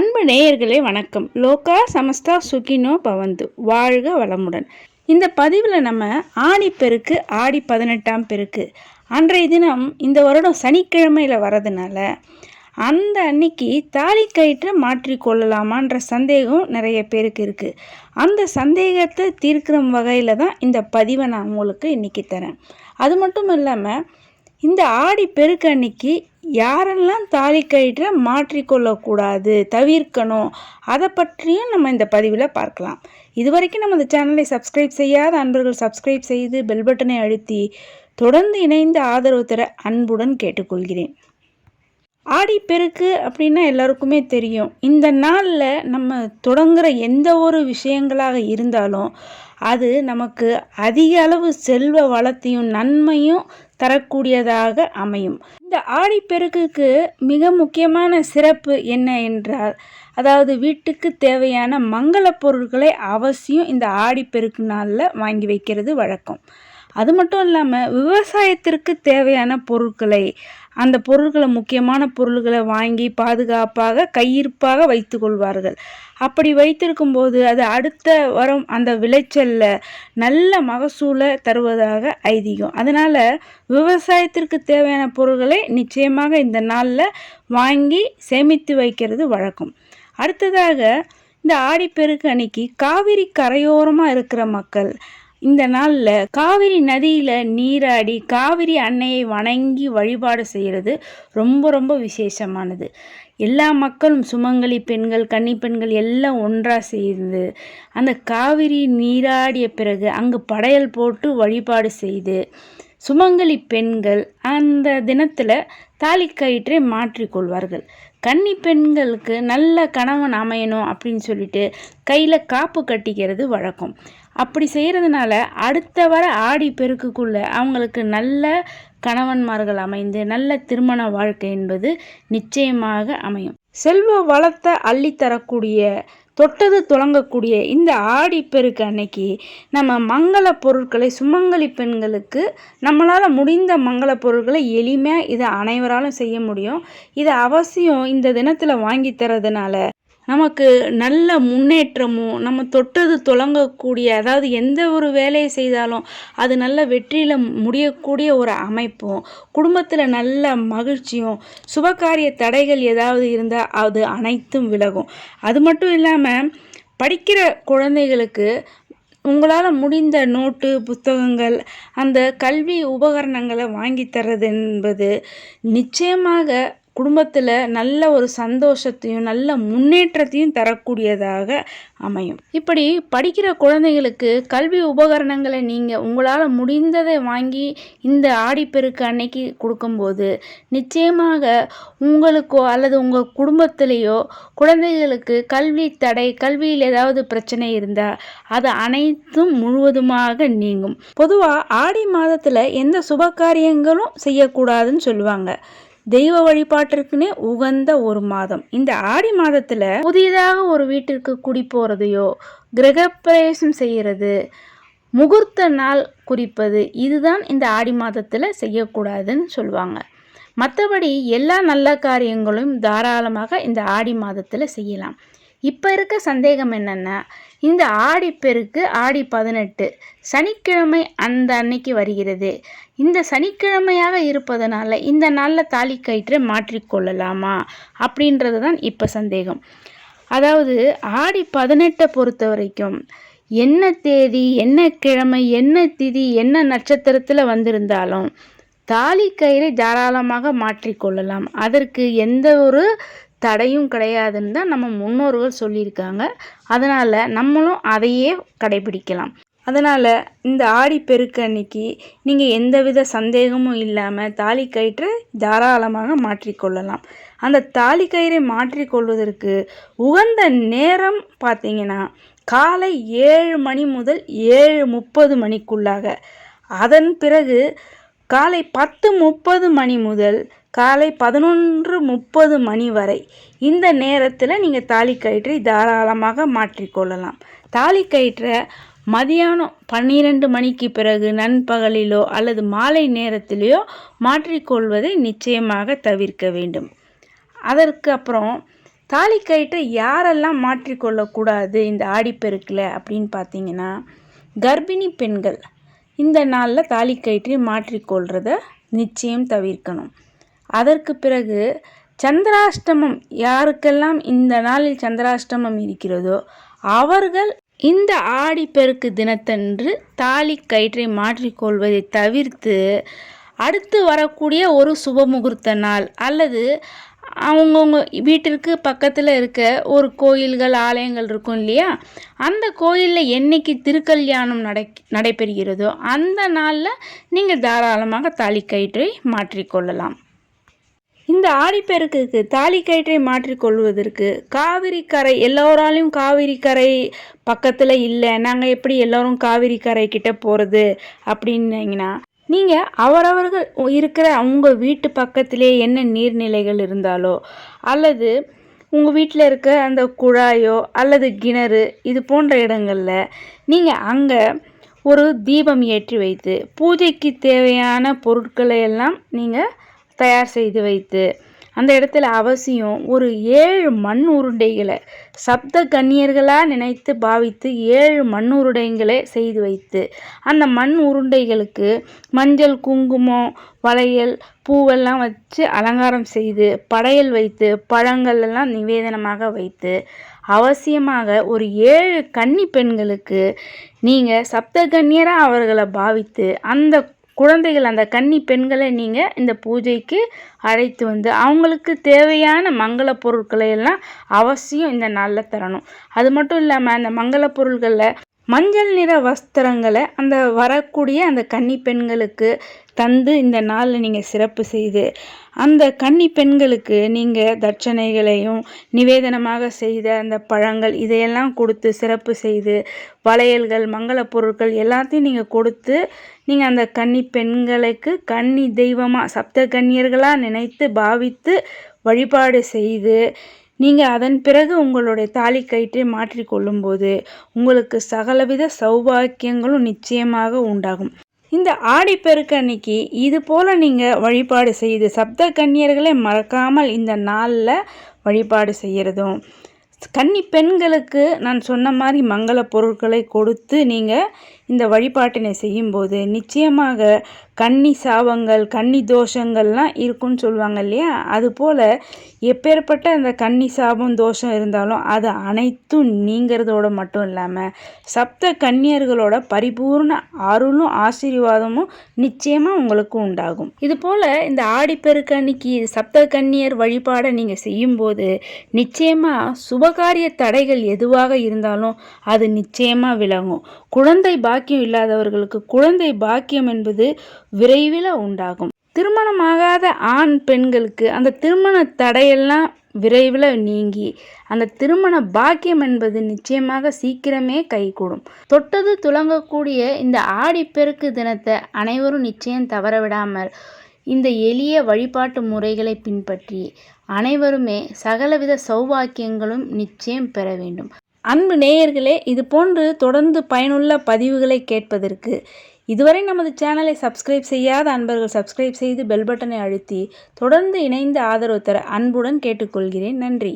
அன்பு நேயர்களே வணக்கம். லோகா சமஸ்தா சுகினோ பவந்து. வாழ்க வளமுடன். இந்த பதிவில் நம்ம ஆணிப்பெருக்கு ஆடி பதினெட்டாம் பெருக்கு. அன்றைய தினம் இந்த வருடம் சனிக்கிழமையில் வரதுனால அந்த அன்னைக்கு தாலி கயிற்றை மாற்றி கொள்ளலாமான்ற சந்தேகம் நிறைய பேருக்கு இருக்குது அந்த சந்தேகத்தை தீர்க்கிற வகையில் தான் இந்த பதிவை நான் உங்களுக்கு இன்றைக்கி தரேன். அது மட்டும் இல்லாமல் இந்த ஆடி பெருக்கன்னைக்கு யாரெல்லாம் தாலி கயிற்றை மாற்றிக்கொள்ளக்கூடாது தவிர்க்கணும் அதை பற்றியும் நம்ம இந்த பதிவில் பார்க்கலாம். இது வரைக்கும் நம்ம இந்த சேனலை சப்ஸ்கிரைப் செய்யாத அன்பர்கள் சப்ஸ்கிரைப் செய்து பெல் பட்டனை அழுத்தி தொடர்ந்து இணைந்து ஆதரவு தர அன்புடன் கேட்டுக்கொள்கிறேன். ஆடி பெருக்கு அப்படின்னா எல்லாருக்குமே தெரியும். இந்த நாளில் நம்ம தொடங்குகிற எந்த ஒரு விஷயங்களாக இருந்தாலும் அது நமக்கு அதிக அளவு செல்வ வளத்தையும் நன்மையும் தரக்கூடியதாக அமையும். இந்த ஆடிப்பெருக்குக்கு மிக முக்கியமான சிறப்பு என்ன என்றால் அதாவது வீட்டுக்கு தேவையான மங்கள பொருட்களை அவசியம் இந்த ஆடிப்பெருக்கு நாளில் வாங்கி வைக்கிறது வழக்கம். அது மட்டும் இல்லாமல் விவசாயத்திற்கு தேவையான பொருட்களை அந்த பொருள்களை முக்கியமான பொருள்களை வாங்கி பாதுகாப்பாக கையிருப்பாக வைத்து கொள்வார்கள். அப்படி வைத்திருக்கும் போது அது அடுத்த வரும் அந்த விளைச்சலில் நல்ல மகசூலை தருவதாக ஐதீகம். அதனால் விவசாயத்திற்கு தேவையான பொருள்களை நிச்சயமாக இந்த நாளில் வாங்கி சேமித்து வைக்கிறது வழக்கம். அடுத்ததாக இந்த ஆடிப்பெருக்கு அன்னைக்கு காவிரி கரையோரமாக இருக்கிற மக்கள் இந்த நாளில் காவிரி நதியில் நீராடி காவிரி அன்னையை வணங்கி வழிபாடு செய்கிறது ரொம்ப ரொம்ப விசேஷமானது. எல்லா மக்களும் சுமங்கலி பெண்கள் கன்னி பெண்கள் எல்லாம் ஒன்றாக சேர்ந்து அந்த காவிரி நீராடிய பிறகு அங்கு படையல் போட்டு வழிபாடு செய்து சுமங்கலி பெண்கள் அந்த தினத்தில் தாலி கயிற்றை மாற்றிக்கொள்வார்கள் கன்னி பெண்களுக்கு நல்ல கணவன் அமையணும் அப்படின்னு சொல்லிட்டு கையில் காப்பு கட்டிக்கிறது வழக்கம். அப்படி செய்கிறதுனால அடுத்த வர ஆடி பெருக்குக்குள்ளே அவங்களுக்கு நல்ல கணவன்மார்கள் அமைந்து நல்ல திருமண வாழ்க்கை என்பது நிச்சயமாக அமையும். செல்வ வளத்தை அள்ளித்தரக்கூடிய தொட்டது துளங்கக்கூடிய இந்த ஆடிப்பெருக்கு அன்னைக்கு நம்ம மங்கள பொருட்களை சுமங்கலி பெண்களுக்கு நம்மளால் முடிந்த மங்கள பொருட்களை எளிமையாக இதை அனைவராலும் செய்ய முடியும். இதை அவசியம் இந்த தினத்தில் வாங்கி தரதுனால நமக்கு நல்ல முன்னேற்றமும் நம்ம தொட்டது தொடங்கக்கூடிய அதாவது எந்த ஒரு வேலையை செய்தாலும் அது நல்ல வெற்றியில் முடியக்கூடிய ஒரு அமைப்பும் குடும்பத்தில் நல்ல மகிழ்ச்சியும் சுபகாரிய தடைகள் ஏதாவது இருந்தால் அது அனைத்தும் விலகும். அது மட்டும் இல்லாமல் படிக்கிற குழந்தைகளுக்கு உங்களால் முடிந்த நோட்டு புத்தகங்கள் அந்த கல்வி உபகரணங்களை வாங்கி தர்றது என்பது நிச்சயமாக குடும்பத்தில் நல்ல ஒரு சந்தோஷத்தையும் நல்ல முன்னேற்றத்தையும் தரக்கூடியதாக அமையும். இப்படி படிக்கிற குழந்தைகளுக்கு கல்வி உபகரணங்களை நீங்கள் உங்களால் முடிந்ததை வாங்கி இந்த ஆடிப்பெருக்கு அன்னைக்கு கொடுக்கும்போது நிச்சயமாக உங்களுக்கோ அல்லது உங்கள் குடும்பத்திலேயோ குழந்தைகளுக்கு கல்வி தடை கல்வியில் ஏதாவது பிரச்சனை இருந்தால் அது அனைத்தும் முழுவதுமாக நீங்கும். பொதுவாக ஆடி மாதத்தில் எந்த சுப காரியங்களும் செய்யக்கூடாதுன்னு சொல்லுவாங்க. தெய்வ வழிபாட்டிற்குனே உகந்த ஒரு மாதம். இந்த ஆடி மாதத்தில் புதியதாக ஒரு வீட்டிற்கு குடி போகிறதையோ கிரகப்பிரவேசம் செய்கிறது முகூர்த்த நாள் குறிப்பது இதுதான் இந்த ஆடி மாதத்தில் செய்யக்கூடாதுன்னு சொல்லுவாங்க. மற்றபடி எல்லா நல்ல காரியங்களும் தாராளமாக இந்த ஆடி மாதத்தில் செய்யலாம். இப்போ இருக்க சந்தேகம் என்னென்னா இந்த ஆடிப்பெருக்கு ஆடி பதினெட்டு சனிக்கிழமை அந்த அன்னைக்கு வருகிறது. இந்த சனிக்கிழமையாக இருப்பதனால இந்த நாளில் தாலி கயிற்றை மாற்றிக்கொள்ளலாமா அப்படின்றது தான் இப்போ சந்தேகம். அதாவது ஆடி பதினெட்டை பொறுத்த வரைக்கும் என்ன தேதி என்ன கிழமை என்ன திதி என்ன நட்சத்திரத்தில் வந்திருந்தாலும் தாலி கயிறை தாராளமாக மாற்றிக்கொள்ளலாம் அதற்கு எந்த ஒரு தடையும் கிடையாதுன்னு தான் நம்ம முன்னோர்கள் சொல்லியிருக்காங்க. அதனால் நம்மளும் அதையே கடைபிடிக்கலாம். அதனால் இந்த ஆடி பெருக்கு அன்னைக்கு நீங்கள் எந்தவித சந்தேகமும் இல்லாமல் தாலி கயிற்றை தாராளமாக மாற்றிக்கொள்ளலாம். அந்த தாலி கயிறை மாற்றிக்கொள்வதற்கு உகந்த நேரம் பார்த்தீங்கன்னா காலை ஏழு மணி முதல் ஏழு முப்பது மணிக்குள்ளாக. அதன் பிறகு காலை பத்து முப்பது மணி முதல் காலை பதினொன்று முப்பது மணி வரை. இந்த நேரத்தில் நீங்கள் தாலி கயிற்றை தாராளமாக மாற்றிக்கொள்ளலாம் தாலி கயிற்றை மதியானம் பன்னிரெண்டு மணிக்கு பிறகு நண்பகலிலோ அல்லது மாலை நேரத்திலேயோ மாற்றிக்கொள்வதை நிச்சயமாக தவிர்க்க வேண்டும். அதற்கு அப்புறம் தாலி கயிற்றை யாரெல்லாம் மாற்றிக்கொள்ளக்கூடாது இந்த ஆடிப்பெருக்கில் அப்படின்னு பார்த்தீங்கன்னா கர்ப்பிணி பெண்கள். இந்த நாளில் தாலி கயிற்றை மாற்றிக்கொள்கிறத நிச்சயம் தவிர்க்கணும். அதற்கு பிறகு சந்திராஷ்டமம் யாருக்கெல்லாம் இந்த நாளில் சந்திராஷ்டமம் இருக்கிறதோ அவர்கள் இந்த ஆடிப்பெருக்கு தினத்தன்று தாலி கயிற்றை மாற்றிக்கொள்வதை தவிர்த்து அடுத்து வரக்கூடிய ஒரு சுப முகூர்த்த நாள் அல்லது அவங்கவுங்க வீட்டிற்கு பக்கத்தில் இருக்க ஒரு கோயில்கள் ஆலயங்கள் இருக்கும் இல்லையா? அந்த கோயிலில் என்னைக்கு திருக்கல்யாணம் நடை நடைபெறுகிறதோ அந்த நாளில் நீங்கள் தாராளமாக தாலி கயிற்றை மாற்றிக்கொள்ளலாம் இந்த ஆடிப்பெருக்குக்கு தாலி கயிற்றை மாற்றிக்கொள்வதற்கு காவிரி கரை எல்லோராலையும் காவிரி கரை பக்கத்தில் இல்லை நாங்கள் எப்படி எல்லோரும் காவிரி கரை கிட்ட போகிறது அப்படின்னீங்கன்னா நீங்கள் அவரவர்கள் இருக்கிற உங்கள் வீட்டு பக்கத்திலே என்ன நீர்நிலைகள் இருந்தாலோ அல்லது உங்கள் வீட்டில் இருக்க அந்த குழாயோ அல்லது கிணறு இது போன்ற இடங்களில் நீங்கள் அங்கே ஒரு தீபம் ஏற்றி வைத்து பூஜைக்கு தேவையான பொருட்களை எல்லாம் நீங்கள் தயார் செய்து வைத்து அந்த இடத்துல அவசியம் ஒரு ஏழு மண் உருண்டைகளை சப்த கன்னியர்களாக நினைத்து பாவித்து ஏழு மண் உருண்டைகளை செய்து வைத்து அந்த மண் உருண்டைகளுக்கு மஞ்சள் குங்குமம் வளையல் பூவெல்லாம் வச்சு அலங்காரம் செய்து படையல் வைத்து பழங்கள் எல்லாம் நிவேதனமாக வைத்து அவசியமாக ஒரு ஏழு கன்னி பெண்களுக்கு நீங்கள் சப்த கன்னியராக அவர்களை பாவித்து அந்த குழந்தைகள் அந்த கன்னி பெண்களை நீங்கள் இந்த பூஜைக்கு அழைத்து வந்து அவங்களுக்கு தேவையான மங்கள பொருட்களை எல்லாம் அவசியம் இந்த நாளில் தரணும். அது மட்டும் இல்லாமல் அந்த மங்கள பொருள்களில் மஞ்சள் நிற வஸ்திரங்களை அந்த வரக்கூடிய அந்த கன்னி பெண்களுக்கு தந்து இந்த நாளில் நீங்கள் சிறப்பு செய்து அந்த கன்னி பெண்களுக்கு நீங்கள் தட்சணைகளையும் நிவேதனமாக செய்த அந்த பழங்கள் இதையெல்லாம் கொடுத்து சிறப்பு செய்து வளையல்கள் மங்கள பொருட்கள் எல்லாத்தையும் நீங்கள் கொடுத்து நீங்கள் அந்த கன்னி பெண்களுக்கு கன்னி தெய்வமாக சப்த கன்னியர்களாக நினைத்து பாவித்து வழிபாடு செய்து நீங்கள் அதன் பிறகு உங்களுடைய தாலி கயிற்றை மாற்றிக்கொள்ளும்போது உங்களுக்கு சகலவித சௌபாக்கியங்களும் நிச்சயமாக உண்டாகும். இந்த ஆடிப்பெருக்கு அன்னைக்கு இது போல் நீங்கள் வழிபாடு செய்து சப்த கன்னியர்களை மறக்காமல் இந்த நாளில் வழிபாடு செய்கிறதும் கன்னி பெண்களுக்கு நான் சொன்ன மாதிரி மங்கள பொருட்களை கொடுத்து நீங்கள் இந்த வழிபாட்டினை செய்யும்போது நிச்சயமாக கன்னி சாபங்கள் கன்னி தோஷங்கள்லாம் இருக்குன்னு சொல்லுவாங்க இல்லையா? அதுபோல் எப்பேற்பட்ட அந்த கன்னி சாபம் தோஷம் இருந்தாலும் அது அனைத்தும் நீங்கிறதோட மட்டும் இல்லாமல் சப்த கன்னியர்களோட பரிபூர்ண அருளும் ஆசீர்வாதமும் நிச்சயமாக உங்களுக்கு உண்டாகும். இதுபோல் இந்த ஆடிப்பெருக்கு அன்னைக்கு சப்த கன்னியர் வழிபாடை நீங்கள் செய்யும்போது நிச்சயமாக சுபகாரிய தடைகள் எதுவாக இருந்தாலும் அது நிச்சயமாக விலகும் குழந்தை பாக்கியம் இல்லாதவர்களுக்கு குழந்தை பாக்கியம் என்பது விரைவில் உண்டாகும். திருமணமாகாத ஆண் பெண்களுக்கு அந்த திருமண தடையெல்லாம் விரைவில் நீங்கி அந்த திருமண பாக்கியம் என்பது நிச்சயமாக சீக்கிரமே கைகூடும். தொட்டது துளங்கக்கூடிய இந்த ஆடிப்பெருக்கு தினத்தை அனைவரும் நிச்சயம் தவற விடாமல் இந்த எளிய வழிபாட்டு முறைகளை பின்பற்றி அனைவருமே சகலவித சௌபாக்கியங்களும் நிச்சயம் பெற வேண்டும். அன்பு நேயர்களே இது போன்று தொடர்ந்து பயனுள்ள பதிவுகளை கேட்பதற்கு இதுவரை நமது சேனலை சப்ஸ்கிரைப் செய்யாத அன்பர்கள் சப்ஸ்கிரைப் செய்து பெல் பட்டனை அழுத்தி தொடர்ந்து இணைந்து ஆதரவு தர அன்புடன் கேட்டுக்கொள்கிறேன். நன்றி.